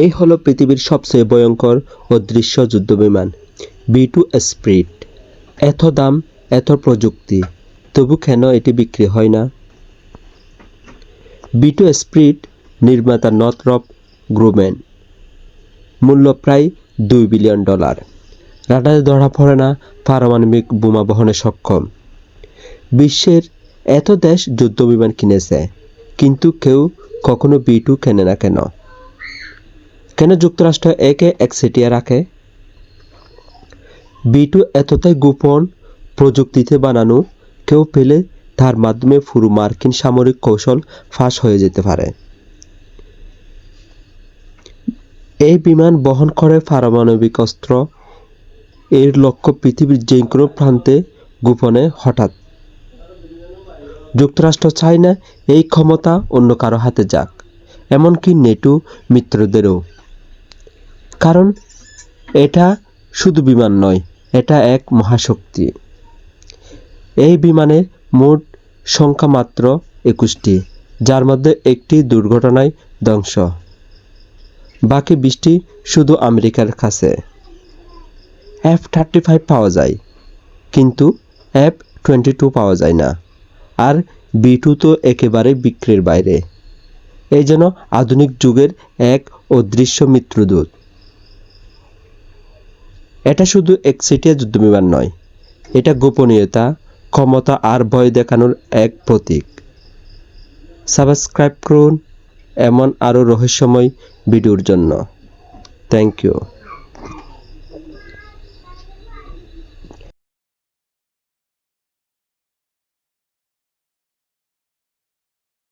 এই হলো পৃথিবীর সবচেয়ে ভয়ঙ্কর ও অদৃশ্য যুদ্ধবিমান বি টু স্প্রিট। এত দাম, এত প্রযুক্তি, তবু কেন এটি বিক্রি হয় না? বি টু স্প্রিট নির্মাতা নথরপ গ্রুমেন, মূল্য প্রায় দুই বিলিয়ন ডলার। রাডারে ধরা পড়ে না পারমাণবিক বোমা বহনে সক্ষম। বিশ্বের এত দেশ যুদ্ধবিমান কিনেছে, কিন্তু কেউ কখনো বি টু কেনে না কেন? কেন যুক্তরাষ্ট্র একে একচেটিয়া রাখে? বিটু এতটাই গোপন প্রযুক্তিতে বানানো, কেউ পেলে তার মাধ্যমে পুরো মার্কিন সামরিক কৌশল ফাঁস হয়ে যেতে পারে। এই বিমান বহন করে পারমাণবিক অস্ত্র, এর লক্ষ্য পৃথিবীর যে কোনো প্রান্তে গোপনে হঠাৎ। যুক্তরাষ্ট্র চায় না এই ক্ষমতা অন্য কারও হাতে যাক, এমনকি নেটো মিত্রদেরও। কারণ এটা শুধু বিমান নয়, এটা এক মহাশক্তি। এই বিমানের মোট সংখ্যা মাত্র একুশটি, যার মধ্যে একটি দুর্ঘটনায় ধ্বংস। বাকি বিশটি শুধু আমেরিকার কাছে। এফ থার্টি ফাইভ পাওয়া যায়, কিন্তু এফ টোয়েন্টি টু পাওয়া যায় না, আর বি টু তো একেবারে বিক্রির বাইরে। এই যেন আধুনিক যুগের এক অদৃশ্য মিত্রদূত। এটা শুধু একচেটিয়া যুদ্ধবিমান নয়, এটা গোপনীয়তা, ক্ষমতা আর ভয় দেখানোর এক প্রতীক। সাবস্ক্রাইব করুন, এমন আরও রহস্যময় ভিডিওর জন্য। Thank you